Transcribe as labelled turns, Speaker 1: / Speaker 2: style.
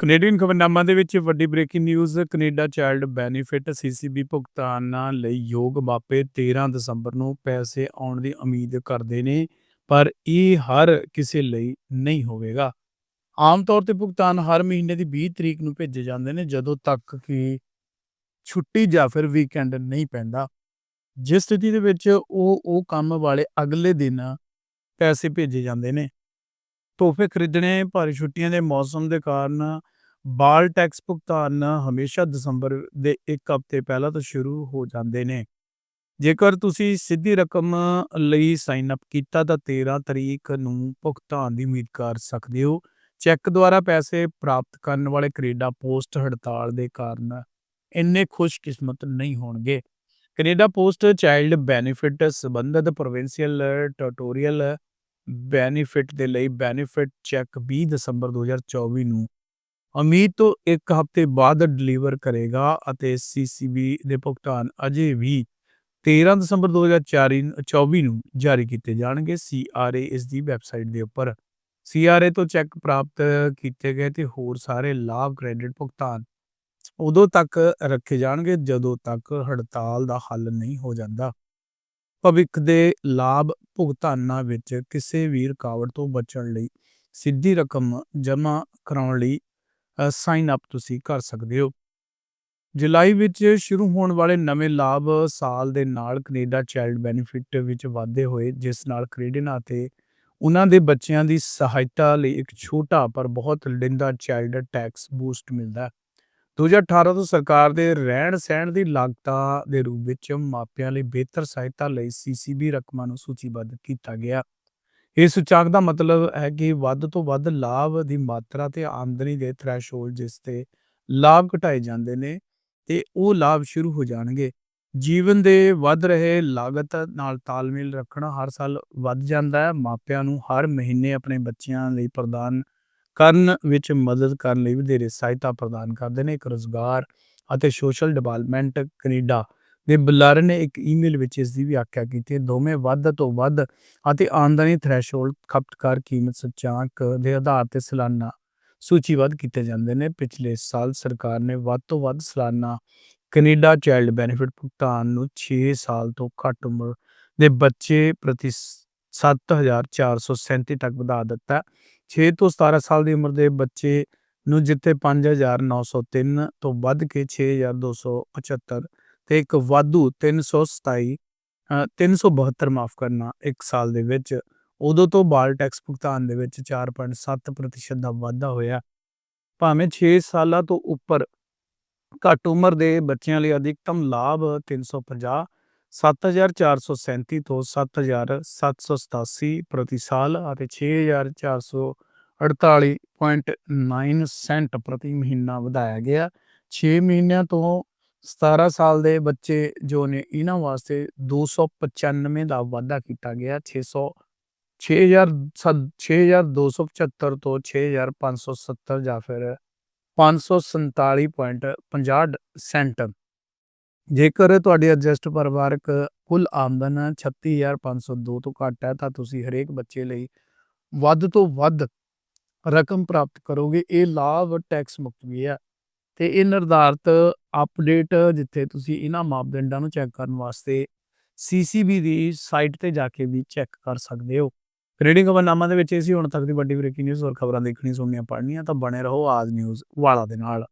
Speaker 1: Canadian ਖਬਰਨਾਮਾ ਦੇ ਵਿੱਚ ਵੱਡੀ breaking news Canada child benefit CCB ਭੁਗਤਾਨਾਂ ਲਈ ਯੋਗ ਮਾਪੇ 13 ਦਸੰਬਰ ਨੂੰ ਪੈਸੇ ਆਉਣ ਦੀ ਉਮੀਦ ਕਰਦੇ ਨੇ, ਪਰ ਇਹ ਹਰ ਕਿਸੇ ਲਈ ਨਹੀਂ ਹੋਵੇਗਾ। ਆਮ ਤੌਰ ਤੇ ਭੁਗਤਾਨ ਹਰ ਮਹੀਨੇ ਦੀ 20 ਤਰੀਕ ਨੂੰ ਭੇਜੇ ਜਾਂਦੇ ਨੇ, ਜਦੋਂ ਤੱਕ ਕਿ ਛੁੱਟੀ ਜਾਂ ਫਿਰ ਵੀਕਐਂਡ ਨਹੀਂ ਪੈਂਦਾ। ਜਿਸ ਸਥਿਤੀ ਦੇ ਵਿੱਚ ਉਹ ਉਹ ਕੰਮ ਵਾਲੇ ਅਗਲੇ ਦਿਨ ਪੈਸੇ ਭੇਜੇ ਜਾਂਦੇ ਨੇ। ਤੋਹਫੇ ਖਰੀਦਣੇ, ਭਾਰੀ ਛੁੱਟੀਆਂ ਦੇ ਮੌਸਮ ਦੇ ਕਾਰਨ ਬਾਲ ਟੈਕਸ ਭੁਗਤਾਨ ਹਮੇਸ਼ਾ ਦਸੰਬਰ ਦੇ ਇੱਕ ਹਫ਼ਤੇ ਪਹਿਲਾਂ ਤੋਂ ਸ਼ੁਰੂ ਹੋ ਜਾਂਦੇ ਨੇ। ਜੇਕਰ ਤੁਸੀਂ ਸਿੱਧੀ ਰਕਮ ਲਈ ਸਾਈਨ ਅਪ ਕੀਤਾ ਤਾਂ 13 ਤਰੀਕ ਨੂੰ ਭੁਗਤਾਨ ਦੀ ਉਮੀਦ ਕਰ ਸਕਦੇ ਹੋ। ਚੈੱਕ ਦੁਆਰਾ ਪੈਸੇ ਪ੍ਰਾਪਤ ਕਰਨ ਵਾਲੇ ਕੈਨੇਡਾ ਪੋਸਟ ਹੜਤਾਲ ਦੇ ਕਾਰਨ ਇੰਨੇ ਖੁਸ਼ਕਿਸਮਤ ਨਹੀਂ ਹੋਣਗੇ। ਕੈਨੇਡਾ ਪੋਸਟ ਚਾਈਲਡ ਬੈਨੀਫਿਟ ਸੰਬੰਧਿਤ ਪ੍ਰੋਵਿੰਸ਼ੀਅਲ ਟਿਊਟੋਰੀਅਲ ਬੈਨੀਫਿਟ ਦੇ ਲਈ ਬੈਨੀਫਿਟ ਚੈੱਕ 20 ਦਸੰਬਰ 2024 ਨੂੰ। ਉਮੀਦ ਤੋਂ ਇੱਕ ਹਫ਼ਤੇ ਬਾਅਦ ਡਿਲੀਵਰ ਕਰੇਗਾ ਅਤੇ ਸੀਸੀਬੀ ਦੇ ਭੁਗਤਾਨ ਅਜੇ ਵੀ 13 ਦਸੰਬਰ 2024 ਨੂੰ ਜਾਰੀ ਕੀਤੇ ਜਾਣਗੇ। ਸੀਆਰਏ ਇਸ ਦੀ ਵੈਬਸਾਈਟ ਦੇ ਉੱਪਰ। ਸੀਆਰਏ ਤੋਂ ਚੈੱਕ ਪ੍ਰਾਪਤ ਕੀਤੇ ਗਏ ਤੇ ਹੋਰ ਸਾਰੇ ਲਾਭ ਕ੍ਰੈਡਿਟ ਭੁਗਤਾਨ ਉਦੋਂ ਤੱਕ ਰੱਖੇ ਜਾਣਗੇ ਜਦੋਂ ਤੱਕ ਹੜਤਾਲ ਦਾ ਹੱਲ ਨਹੀਂ ਹੋ ਜਾਂਦਾ। ਭਵਿੱਖ ਦੇ ਲਾਭ ਭੁਗਤਾਨਾਂ ਵਿੱਚ ਕਿਸੇ ਵੀ ਰੁਕਾਵਟ ਤੋਂ ਬਚਣ ਲਈ ਸਿੱਧੀ ਰਕਮ ਜਮ੍ਹਾਂ ਕਰਾਉਣ ਲਈ ਸਾਈਨ ਅਪ ਤੁਸੀਂ ਕਰ ਸਕਦੇ ਹੋ। ਜੁਲਾਈ ਵਿੱਚ ਸ਼ੁਰੂ ਹੋਣ ਵਾਲੇ ਨਵੇਂ ਲਾਭ ਸਾਲ ਦੇ ਨਾਲ ਕੈਨੇਡਾ ਚਾਈਲਡ ਬੈਨੀਫਿਟ ਵਿੱਚ ਵਾਧੇ ਹੋਏ, ਜਿਸ ਨਾਲ ਕੈਨੇਡੀਅਨ ਅਤੇ ਉਹਨਾਂ ਦੇ ਬੱਚਿਆਂ ਦੀ ਸਹਾਇਤਾ ਲਈ ਇੱਕ ਛੋਟਾ ਪਰ ਬਹੁਤ ਲਿੰਦਾ ਚਾਈਲਡ ਟੈਕਸ ਬੂਸਟ ਮਿਲਦਾ ਹੈ। 2018 ਤੋਂ ਸਰਕਾਰ ਦੇ ਰਹਿਣ ਸਹਿਣ ਦੀ ਲਾਗਤਾਂ ਦੇ ਰੂਪ ਵਿੱਚ ਮਾਪਿਆਂ ਲਈ ਬਿਹਤਰ ਸਹਾਇਤਾ ਲਈ ਸੀਸੀਬੀ ਰਕਮਾਂ ਨੂੰ ਸੂਚੀਬੱਧ ਕੀਤਾ ਗਿਆ। ਇਹ ਸੂਚਾਂਕ ਦਾ ਮਤਲਬ ਹੈ ਕਿ ਵੱਧ ਤੋਂ ਵੱਧ ਲਾਭ ਦੀ ਮਾਤਰਾ ਤੇ ਆਮਦਨੀ ਦੇ ਥ੍ਰੈਸ਼ਹੋਲਡ ਜਿਸ ਤੇ ਲਾਭ ਘਟਾਏ ਜਾਂਦੇ ਨੇ ਤੇ ਉਹ ਲਾਭ ਸ਼ੁਰੂ ਹੋ ਜਾਣਗੇ। ਜੀਵਨ ਦੇ ਵੱਧ ਰਹੇ ਲਾਗਤ ਨਾਲ ਤਾਲਮੇਲ ਰੱਖਣਾ ਹਰ ਸਾਲ ਵੱਧ ਜਾਂਦਾ ਹੈ। ਮਾਪਿਆਂ ਨੂੰ ਹਰ ਮਹੀਨੇ ਆਪਣੇ ਬੱਚਿਆਂ ਲਈ ਪ੍ਰਦਾਨ ਕਰਨ ਵਿੱਚ ਮਦਦ ਕਰਨ ਲਈ ਵਧੇਰੇ ਸਹਾਇਤਾ ਪ੍ਰਦਾਨ ਕਰਦੇ ਨੇ। ਇੱਕ ਰੋਜ਼ਗਾਰ ਅਤੇ ਸੋਸ਼ਲ ਡਿਵੈਲਪਮੈਂਟ ਕੈਨੇਡਾ ਦੇ ਬੁਲਾਰੇ ਨੇ ਇੱਕ ਈਮੇਲ ਵਿੱਚ ਇਸ ਦੀ ਵਿਆਖਿਆ ਕੀਤੀ ਹੈ। ਦੋਵੇਂ ਵੱਧ ਤੋਂ ਵੱਧ ਅਤੇ ਆਮਦਨੀ ਥ੍ਰੈਸ਼ਹੋਲਡ ਖਪਤਕਾਰ ਕੀਮਤ ਸੂਚਾਂਕ ਦੇ ਆਧਾਰ ਤੇ ਸਾਲਾਨਾ ਸੂਚੀਬੱਧ ਕੀਤੇ ਜਾਂਦੇ ਨੇ। ਪਿਛਲੇ ਸਾਲ ਸਰਕਾਰ ਨੇ ਵੱਧ ਤੋਂ ਵੱਧ ਸਾਲਾਨਾ ਕੈਨੇਡਾ ਚਾਈਲਡ ਬੈਨੀਫਿਟ ਭੁਗਤਾਨ ਨੂੰ 6 ਸਾਲ ਤੋਂ ਘੱਟ ਉਮਰ ਦੇ ਬੱਚੇ ਪ੍ਰਤੀ 7437 ਤੱਕ ਵਧਾ ਦਿੱਤਾ। 6 ਤੋਂ 17 ਸਾਲ ਦੀ ਉਮਰ ਦੇ ਬੱਚੇ ਨੂੰ ਜਿੱਥੇ 5903 ਤੋਂ ਵੱਧ ਕੇ 6275 ਤੇ ਇੱਕ ਵਾਧੂ 327 372 ਮਾਫ ਕਰਨਾ ਇੱਕ ਸਾਲ ਦੇ ਵਿੱਚ, ਉਦੋਂ ਤੋਂ ਬਾਲ ਟੈਕਸ ਭੁਗਤਾਨ ਦੇ ਵਿੱਚ 4.7% ਦਾ ਵਾਧਾ ਹੋਇਆ। ਭਾਵੇਂ 6 ਸਾਲਾਂ ਤੋਂ ਉੱਪਰ ਘੱਟ ਉਮਰ ਦੇ ਬੱਚਿਆਂ ਲਈ ਅਧਿਕਤਮ ਲਾਭ 350 7437 ਤੋਂ 7787 ਪ੍ਰਤੀ ਸਾਲ ਅਤੇ 6448.9 ਸੈਂਟ ਪ੍ਰਤੀ ਮਹੀਨਾ ਵਧਾਇਆ ਗਿਆ। 6 ਮਹੀਨਿਆਂ ਤੋਂ 17 ਸਾਲ ਦੇ ਬੱਚੇ ਜੋ ਨੇ, ਇਹਨਾਂ ਵਾਸਤੇ 295 ਦਾ ਵਾਧਾ ਕੀਤਾ ਗਿਆ। 600 6000 6275 ਤੋਂ 6570 ਜਾਂ ਫਿਰ 547.50 ਸੈਂਟ ਜੇਕਰ ਤੁਹਾਡੀ ਐਡਜਸਟ ਪਰਿਵਾਰਕ ਕੁੱਲ ਆਮਦਨ 36502 ਤੋਂ ਘੱਟ ਹੈ, ਤਾਂ ਤੁਸੀਂ ਹਰੇਕ ਬੱਚੇ ਲਈ ਵੱਧ ਤੋਂ ਵੱਧ ਰਕਮ ਪ੍ਰਾਪਤ ਕਰੋਗੇ। ਇਹ ਲਾਭ ਟੈਕਸ ਮੁਕਤ ਵੀ ਹੈ ਤੇ ਇਹ ਨਿਰਧਾਰਤ ਅਪਡੇਟ ਜਿੱਥੇ ਤੁਸੀਂ ਇਹਨਾਂ ਮਾਪਦੰਡਾਂ ਨੂੰ ਚੈੱਕ ਕਰਨ ਵਾਸਤੇ ਸੀਸੀਬੀ ਦੀ ਸਾਈਟ ਤੇ ਜਾ ਕੇ ਵੀ ਚੈੱਕ ਕਰ ਸਕਦੇ ਹੋ। ਰੇਡਿੰਗ ਖਬਰਨਾਮਾ ਦੇ ਵਿੱਚ ਇਹ ਸੀ, ਹੁਣ ਤੱਕ ਦੀ ਵੱਡੀ ਬ੍ਰੇਕਿੰਗ ਨਿਊਜ਼ ਔਰ ਖਬਰਾਂ ਦੇਖਣੀ ਸੁਣਨੀਆਂ, ਪੜ੍ਹਨੀਆਂ, ਤਾਂ ਬਣੇ ਰਹੋ ਆਜ ਨਿਊਜ਼ ਵਾਲਾ ਦੇ ਨਾਲ।